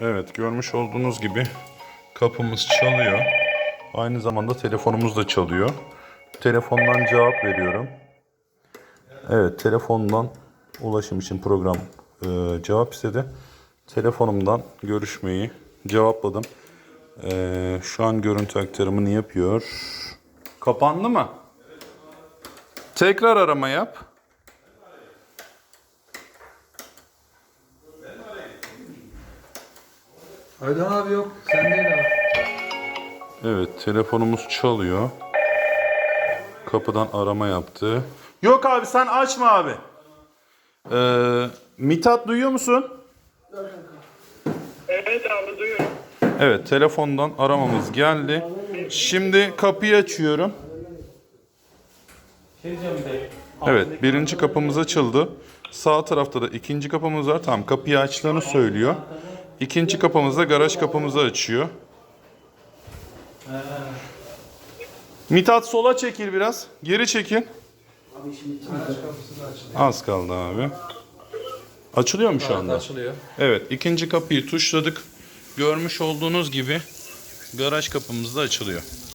Evet görmüş olduğunuz gibi kapımız çalıyor. Aynı zamanda telefonumuz da çalıyor. Telefondan cevap veriyorum. Evet telefondan ulaşım için program e, cevap istedi. Telefonumdan görüşmeyi cevapladım. E, şu an görüntü aktarımını yapıyor. Kapandı mı? Tekrar arama yap. Aydan abi yok. Sen değil abi. Evet telefonumuz çalıyor. Kapıdan arama yaptı. Yok abi sen açma abi. Ee, Mithat duyuyor musun? Evet abi duyuyorum. Evet telefondan aramamız geldi. Şimdi kapıyı açıyorum. Evet birinci kapımız açıldı. Sağ tarafta da ikinci kapımız var. Tamam kapıyı açtığını söylüyor. İkinci kapımız da garaj kapımızı açıyor. Mithat sola çekil biraz. Geri çekil. Az kaldı abi. Açılıyor mu şu anda? Açılıyor. Evet, ikinci kapıyı tuşladık. Görmüş olduğunuz gibi garaj kapımız da açılıyor.